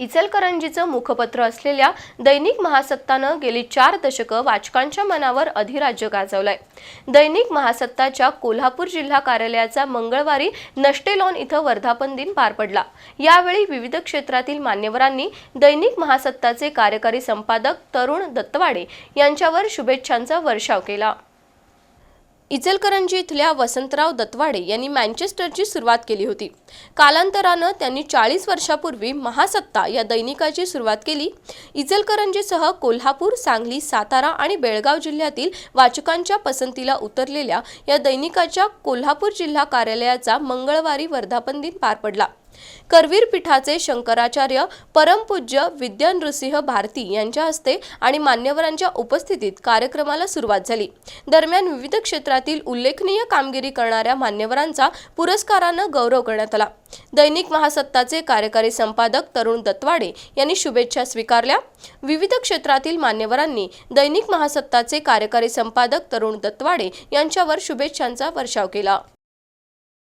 इचलकरंजीचं मुखपत्र असलेल्या दैनिक महासत्तानं गेली चार दशकं वाचकांच्या मनावर अधिराज्य गाजवलंय. दैनिक महासत्ताच्या कोल्हापूर जिल्हा कार्यालयाचा मंगळवारी नष्टेलॉन इथं वर्धापन दिन पार पडला. यावेळी विविध क्षेत्रातील मान्यवरांनी दैनिक महासत्ताचे कार्यकारी संपादक तरुण दत्तवाडे यांच्यावर शुभेच्छांचा वर्षाव केला. इचलकरंजी इथल्या वसंतराव दत्तवाडे यांनी मँचेस्टरची सुरुवात केली होती. कालांतरानं त्यांनी चाळीस वर्षापूर्वी महासत्ता या दैनिकाची सुरुवात केली. इचलकरंजीसह कोल्हापूर सांगली सातारा आणि बेळगाव जिल्ह्यातील वाचकांच्या पसंतीला उतरलेल्या या दैनिकाच्या कोल्हापूर जिल्हा कार्यालयाचा मंगळवारी वर्धापन दिन पार पडला. करवीर पीठाचे शंकराचार्य परमपूज्य विद्या नृसिंह भारती यांच्या हस्ते आणि मान्यवरांच्या उपस्थितीत कार्यक्रमाला सुरुवात झाली. दरम्यान विविध क्षेत्रातील उल्लेखनीय कामगिरी करणाऱ्या मान्यवरांचा पुरस्कारानं गौरव करण्यात आला. दैनिक महासत्ताचे कार्यकारी संपादक तरुण दत्वाडे यांनी शुभेच्छा स्वीकारल्या. विविध क्षेत्रातील मान्यवरांनी दैनिक महासत्ताचे कार्यकारी संपादक तरुण दत्तवाडे यांच्यावर शुभेच्छांचा वर्षाव केला.